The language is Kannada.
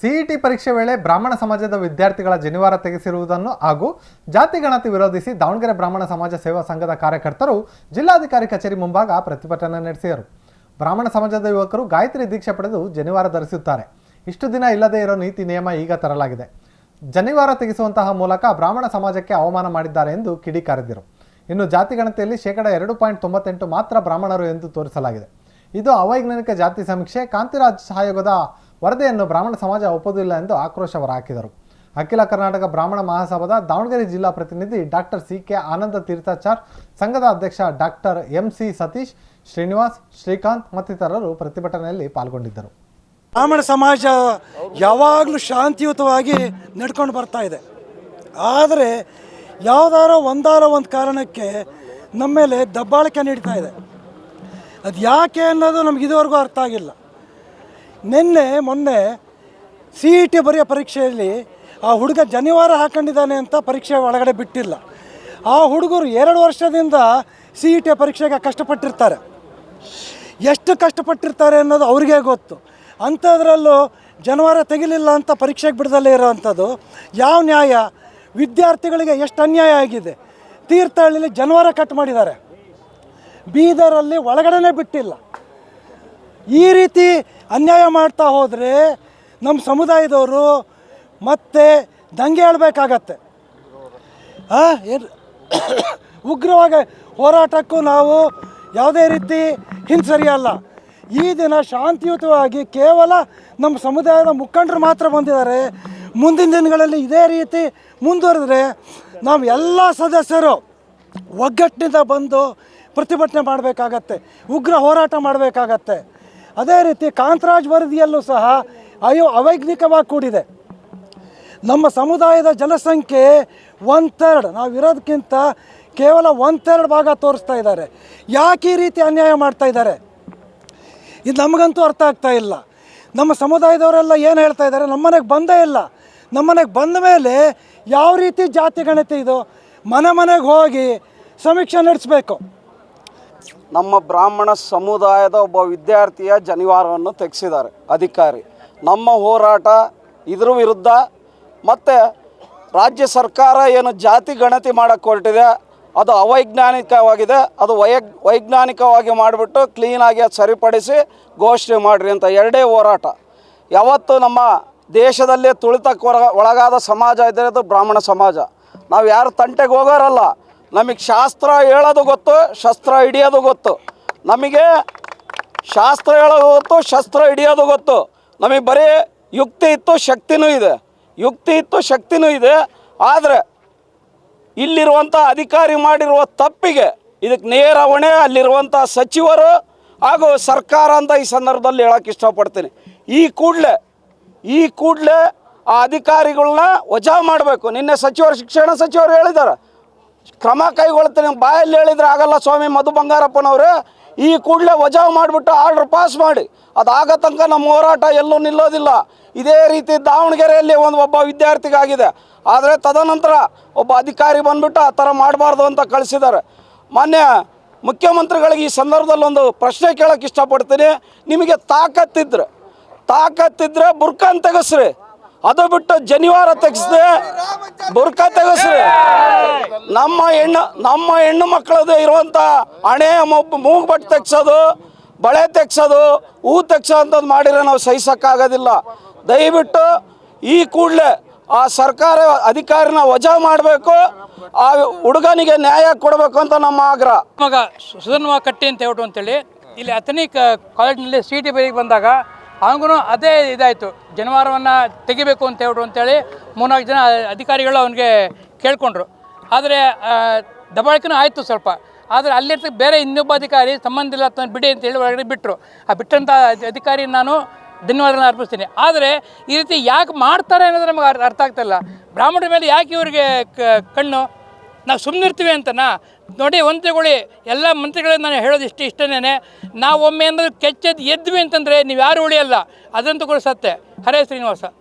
ಸಿಇಟಿ ಪರೀಕ್ಷೆ ವೇಳೆ ಬ್ರಾಹ್ಮಣ ಸಮಾಜದ ವಿದ್ಯಾರ್ಥಿಗಳ ಜನಿವಾರ ತೆಗೆಸಿರುವುದನ್ನು ಹಾಗೂ ಜಾತಿ ಗಣತಿ ವಿರೋಧಿಸಿ ದಾವಣಗೆರೆ ಬ್ರಾಹ್ಮಣ ಸಮಾಜ ಸೇವಾ ಸಂಘದ ಕಾರ್ಯಕರ್ತರು ಜಿಲ್ಲಾಧಿಕಾರಿ ಕಚೇರಿ ಮುಂಭಾಗ ಪ್ರತಿಭಟನೆ ನಡೆಸಿದರು. ಬ್ರಾಹ್ಮಣ ಸಮಾಜದ ಯುವಕರು ಗಾಯತ್ರಿ ದೀಕ್ಷೆ ಪಡೆದು ಜನಿವಾರ ಧರಿಸುತ್ತಾರೆ. ಇಷ್ಟು ದಿನ ಇಲ್ಲದೇ ಇರೋ ನೀತಿ ನಿಯಮ ಈಗ ತರಲಾಗಿದೆ. ಜನಿವಾರ ತೆಗೆಸುವಂತಹ ಮೂಲಕ ಬ್ರಾಹ್ಮಣ ಸಮಾಜಕ್ಕೆ ಅವಮಾನ ಮಾಡಿದ್ದಾರೆ ಎಂದು ಕಿಡಿಕಾರಿದರು ಇನ್ನು ಜಾತಿ ಗಣತಿಯಲ್ಲಿ ಶೇಕಡ ಎರಡು ಪಾಯಿಂಟ್ ತೊಂಬತ್ತೆಂಟು ಮಾತ್ರ ಬ್ರಾಹ್ಮಣರು ಎಂದು ತೋರಿಸಲಾಗಿದೆ. ಇದು ಅವೈಜ್ಞಾನಿಕ ಜಾತಿ ಸಮೀಕ್ಷೆ, ಕಾಂತಿರಾಜ್ ಆಯೋಗದ ವರದಿಯನ್ನು ಬ್ರಾಹ್ಮಣ ಸಮಾಜ ಒಪ್ಪುವುದಿಲ್ಲ ಎಂದು ಆಕ್ರೋಶ ಹೊರಹಾಕಿದರು ಅಖಿಲ ಕರ್ನಾಟಕ ಬ್ರಾಹ್ಮಣ ಮಹಾಸಭಾದ ದಾವಣಗೆರೆ ಜಿಲ್ಲಾ ಪ್ರತಿನಿಧಿ doctor C K Ananda Theerthachar, ಸಂಘದ ಅಧ್ಯಕ್ಷ doctor M C Satish, Srinivas, Srikanth ಮತ್ತಿತರರು ಪ್ರತಿಭಟನೆಯಲ್ಲಿ ಪಾಲ್ಗೊಂಡಿದ್ದರು. ಬ್ರಾಹ್ಮಣ ಸಮಾಜ ಯಾವಾಗಲೂ ಶಾಂತಿಯುತವಾಗಿ ನಡ್ಕೊಂಡು ಬರ್ತಾ ಇದೆ. ಆದರೆ ಯಾವುದಾರೋ ಒಂದಾರೋ ಒಂದು ಕಾರಣಕ್ಕೆ ನಮ್ಮ ಮೇಲೆ ದಬ್ಬಾಳಿಕೆ ನೀಡ್ತಾ ಇದೆ. ಅದು ಯಾಕೆ ಅನ್ನೋದು ನಮ್ಗೆ ಇದುವರೆಗೂ ಅರ್ಥ ಆಗಿಲ್ಲ. ನಿನ್ನೆ ಮೊನ್ನೆ ಸಿ ಇ ಟಿ ಬರೆಯೋ ಪರೀಕ್ಷೆಯಲ್ಲಿ ಆ ಹುಡುಗ ಜನಿವಾರ ಹಾಕೊಂಡಿದ್ದಾನೆ ಅಂತ ಪರೀಕ್ಷೆ ಒಳಗಡೆ ಬಿಟ್ಟಿಲ್ಲ. ಆ ಹುಡುಗರು ಎರಡು ವರ್ಷದಿಂದ ಸಿ ಇ ಟಿ ಪರೀಕ್ಷೆಗೆ ಕಷ್ಟಪಟ್ಟಿರ್ತಾರೆ. ಎಷ್ಟು ಕಷ್ಟಪಟ್ಟಿರ್ತಾರೆ ಅನ್ನೋದು ಅವ್ರಿಗೆ ಗೊತ್ತು. ಅಂಥದ್ರಲ್ಲೂ ಜನವಾರ ತೆಗಿಲಿಲ್ಲ ಅಂತ ಪರೀಕ್ಷೆಗೆ ಬಿಡದಲ್ಲೇ ಇರೋವಂಥದ್ದು ಯಾವ ನ್ಯಾಯ? ವಿದ್ಯಾರ್ಥಿಗಳಿಗೆ ಎಷ್ಟು ಅನ್ಯಾಯ ಆಗಿದೆ? ತೀರ್ಥಹಳ್ಳಿಲಿ ಜನವಾರ ಕಟ್ ಮಾಡಿದ್ದಾರೆ. ಬೀದರಲ್ಲಿ ಒಳಗಡೆನೇ ಬಿಟ್ಟಿಲ್ಲ. ಈ ರೀತಿ ಅನ್ಯಾಯ ಮಾಡ್ತಾ ಹೋದರೆ ನಮ್ಮ ಸಮುದಾಯದವರು ಮತ್ತೆ ದಂಗೆ ಹೇಳಬೇಕಾಗತ್ತೆ. ಉಗ್ರವಾಗಿ ಹೋರಾಟಕ್ಕೂ ನಾವು ಯಾವುದೇ ರೀತಿ ಹಿಂಸರಿಯಲ್ಲ. ಈ ದಿನ ಶಾಂತಿಯುತವಾಗಿ ಕೇವಲ ನಮ್ಮ ಸಮುದಾಯದ ಮುಖಂಡರು ಮಾತ್ರ ಬಂದಿದ್ದಾರೆ. ಮುಂದಿನ ದಿನಗಳಲ್ಲಿ ಇದೇ ರೀತಿ ಮುಂದುವರೆದ್ರೆ ನಾವು ಎಲ್ಲ ಸದಸ್ಯರು ಒಗ್ಗಟ್ಟಿನಿಂದ ಬಂದು ಪ್ರತಿಭಟನೆ ಮಾಡಬೇಕಾಗತ್ತೆ, ಉಗ್ರ ಹೋರಾಟ ಮಾಡಬೇಕಾಗತ್ತೆ. ಅದೇ ರೀತಿ ಕಾಂತರಾಜ್ ವರದಿಯಲ್ಲೂ ಸಹ ಅಯ್ಯೋ ಅವೈಜ್ಞಿಕವಾಗಿ ಕೂಡಿದೆ. ನಮ್ಮ ಸಮುದಾಯದ ಜನಸಂಖ್ಯೆ ಒನ್ ಥರ್ಡ್ ನಾವು ಇರೋದಕ್ಕಿಂತ ಕೇವಲ ಒನ್ ಥರ್ಡ್ ಭಾಗ ತೋರಿಸ್ತಾ ಇದ್ದಾರೆ. ಯಾಕೆ ಈ ರೀತಿ ಅನ್ಯಾಯ ಮಾಡ್ತಾ ಇದ್ದಾರೆ? ಇದು ನಮಗಂತೂ ಅರ್ಥ ಆಗ್ತಾ ಇಲ್ಲ. ನಮ್ಮ ಸಮುದಾಯದವರೆಲ್ಲ ಏನು ಹೇಳ್ತಾ ಇದ್ದಾರೆ? ನಮ್ಮನೆಗೆ ಬಂದೇ ಇಲ್ಲ. ನಮ್ಮನೆಗೆ ಬಂದ ಮೇಲೆ ಯಾವ ರೀತಿ ಜಾತಿ ಗಣತಿ ಇದು? ಮನೆ ಮನೆಗೆ ಹೋಗಿ ಸಮೀಕ್ಷೆ ನಡೆಸಬೇಕು. ನಮ್ಮ ಬ್ರಾಹ್ಮಣ ಸಮುದಾಯದ ಒಬ್ಬ ವಿದ್ಯಾರ್ಥಿಯ ಜನಿವಾರವನ್ನು ತೆಗೆಸಿದ್ದಾರೆ, ಅಧಿಕಾರಿ. ನಮ್ಮ ಹೋರಾಟ ಇದ್ರ ವಿರುದ್ಧ, ಮತ್ತು ರಾಜ್ಯ ಸರ್ಕಾರ ಏನು ಜಾತಿ ಗಣತಿ ಮಾಡೋಕ್ಕೆ ಹೊರಟಿದೆ, ಅದು ಅವೈಜ್ಞಾನಿಕವಾಗಿದೆ, ಅದು ವೈ ವೈಜ್ಞಾನಿಕವಾಗಿ ಮಾಡಿಬಿಟ್ಟು ಕ್ಲೀನಾಗಿ ಅದು ಸರಿಪಡಿಸಿ ಘೋಷಣೆ ಮಾಡಿರಿ ಅಂತ ಎರಡೇ ಹೋರಾಟ. ಯಾವತ್ತು ನಮ್ಮ ದೇಶದಲ್ಲೇ ತುಳಿತಕ್ಕೆ ಒಳಗಾದ ಸಮಾಜ ಇದ್ದರೆ ಅದು ಬ್ರಾಹ್ಮಣ ಸಮಾಜ. ನಾವು ಯಾರು ತಂಟೆಗೆ ಹೋಗೋರಲ್ಲ ನಮಗೆ ಶಾಸ್ತ್ರ ಹೇಳೋದು ಗೊತ್ತು, ಶಸ್ತ್ರ ಹಿಡಿಯೋದು ಗೊತ್ತು. ನಮಗೆ ಶಾಸ್ತ್ರ ಹೇಳೋದು ಗೊತ್ತು, ಶಸ್ತ್ರ ಹಿಡಿಯೋದು ಗೊತ್ತು. ನಮಗೆ ಬರೀ ಯುಕ್ತಿ ಇತ್ತು, ಶಕ್ತಿನೂ ಇದೆ. ಯುಕ್ತಿ ಇತ್ತು, ಶಕ್ತಿನೂ ಇದೆ. ಆದರೆ ಇಲ್ಲಿರುವಂಥ ಅಧಿಕಾರಿ ಮಾಡಿರುವ ತಪ್ಪಿಗೆ ಇದಕ್ಕೆ ನೇರ ಹೊಣೆ ಅಲ್ಲಿರುವಂಥ ಸಚಿವರು ಹಾಗೂ ಸರ್ಕಾರ ಅಂತ ಈ ಸಂದರ್ಭದಲ್ಲಿ ಹೇಳೋಕ್ಕೆ ಇಷ್ಟಪಡ್ತೀನಿ. ಈ ಕೂಡಲೇ ಈ ಕೂಡಲೇ ಆ ಅಧಿಕಾರಿಗಳನ್ನ ವಜಾ ಮಾಡಬೇಕು. ನಿನ್ನೆ ಸಚಿವರು, ಶಿಕ್ಷಣ ಸಚಿವರು ಹೇಳಿದ್ದಾರೆ ಕ್ರಮ ಕೈಗೊಳ್ತೀನಿ ಬಾಯಲ್ಲಿ ಹೇಳಿದ್ರೆ ಆಗಲ್ಲ ಸ್ವಾಮಿ ಮಧು ಬಂಗಾರಪ್ಪನವರು. ಈ ಕೂಡಲೇ ವಜಾವ್ ಮಾಡಿಬಿಟ್ಟು ಆರ್ಡ್ರ್ ಪಾಸ್ ಮಾಡಿ. ಅದಾಗ ತನಕ ನಮ್ಮ ಹೋರಾಟ ಎಲ್ಲೂ ನಿಲ್ಲೋದಿಲ್ಲ. ಇದೇ ರೀತಿ ದಾವಣಗೆರೆಯಲ್ಲಿ ಒಂದು ಒಬ್ಬ ವಿದ್ಯಾರ್ಥಿಗಾಗಿದೆ. ಆದರೆ ತದನಂತರ ಒಬ್ಬ ಅಧಿಕಾರಿ ಬಂದ್ಬಿಟ್ಟು ಆ ಥರ ಮಾಡಬಾರ್ದು ಅಂತ ಕಳಿಸಿದ್ದಾರೆ. ಮಾನ್ಯ ಮುಖ್ಯಮಂತ್ರಿಗಳಿಗೆ ಈ ಸಂದರ್ಭದಲ್ಲಿ ಒಂದು ಪ್ರಶ್ನೆ ಕೇಳೋಕೆ ಇಷ್ಟಪಡ್ತೀನಿ. ನಿಮಗೆ ತಾಕತ್ತಿದ್ರೆ ತಾಕತ್ತಿದ್ರೆ ಬುರ್ಕನ್ ತೆಗೆಸ್ರಿ. ಅದು ಬಿಟ್ಟು ಜನಿವಾರ ತೆಗೆಸ್ದೆ ಬುರ್ಕ ತೆಗೆಸ್ರಿ. ನಮ್ಮ ಹೆಣ್ಣು ನಮ್ಮ ಹೆಣ್ಣು ಮಕ್ಕಳದು ಇರುವಂಥ ಹಣೆ ಮೂಗ್ಬಟ್ಟು ತೆಗ್ಸೋದು, ಬಳೆ ತೆಗ್ಸೋದು, ಹೂ ತೆಗ್ಸೋ ಅಂಥದ್ದು ಮಾಡಿದ್ರೆ ನಾವು ಸಹಿಸೋಕ್ಕಾಗೋದಿಲ್ಲ. ದಯವಿಟ್ಟು ಈ ಕೂಡಲೇ ಆ ಸರ್ಕಾರ ಅಧಿಕಾರಿನ ವಜಾ ಮಾಡಬೇಕು, ಆ ಹುಡುಗನಿಗೆ ನ್ಯಾಯ ಕೊಡಬೇಕು ಅಂತ ನಮ್ಮ ಆಗ್ರಹ ಮಗ ಸುಧನ್ವ ಕಟ್ಟಿ ಅಂತ ಹೇಳ್ಬಿಟ್ಟು ಅಂತೇಳಿ, ಇಲ್ಲಿ ಅಥನಿ ಕಾಲೇಜ್ನಲ್ಲಿ ಟಿ ಬಂದಾಗ ಅವನಿಗೂ ಅದೇ ಇದಾಯಿತು. ಜನವಾರವನ್ನು ತೆಗಿಬೇಕು ಅಂತ ಹೇಳ್ರು ಅಂತೇಳಿ ಮೂರ್ನಾಲ್ಕು ಜನ ಅಧಿಕಾರಿಗಳು ಅವನಿಗೆ ಕೇಳಿಕೊಂಡ್ರು. ಆದರೆ ದಬಾಳಿಕೆನೂ ಆಯಿತು ಸ್ವಲ್ಪ. ಆದರೆ ಅಲ್ಲಿರ್ತಕ್ಕ ಬೇರೆ ಇನ್ನೊಬ್ಬ ಅಧಿಕಾರಿ, ಸಂಬಂಧ ಇಲ್ಲ ಅಂತ ಬಿಡಿ ಅಂತ ಹೇಳಿ ಒಳಗಡೆ ಬಿಟ್ಟರು ಆ ಬಿಟ್ಟಂಥ ಅಧಿ- ಅಧಿಕಾರಿ ನಾನು ಧನ್ಯವಾದನ ಅರ್ಪಿಸ್ತೀನಿ. ಆದರೆ ಈ ರೀತಿ ಯಾಕೆ ಮಾಡ್ತಾರೆ ಅನ್ನೋದು ನಮಗೆ ಅರ್- ಅರ್ಥ ಆಗ್ತಾಯಿಲ್ಲ ಬ್ರಾಹ್ಮಣರ ಮೇಲೆ ಯಾಕೆ ಇವರಿಗೆ ಕಣ್ಣು? ನಾವು ಸುಮ್ಮನಿರ್ತೀವಿ ಅಂತನಾ? ನೋಡಿ, ಒಂದು ಎಲ್ಲ ಮಂತ್ರಿಗಳಿಗೆ ನಾನು ಹೇಳೋದು ಇಷ್ಟು ಇಷ್ಟನೇ ನಾವು ಒಮ್ಮೆ ಏನಾದರೂ ಕೆಚ್ಚದ್ದು ಎದ್ವಿ ಅಂತಂದರೆ ನೀವು ಯಾರು ಉಳಿಯಲ್ಲ. ಅದಂತೂ ಕೂಡ ಸತ್ಯ. ಹರೇ ಶ್ರೀನಿವಾಸ.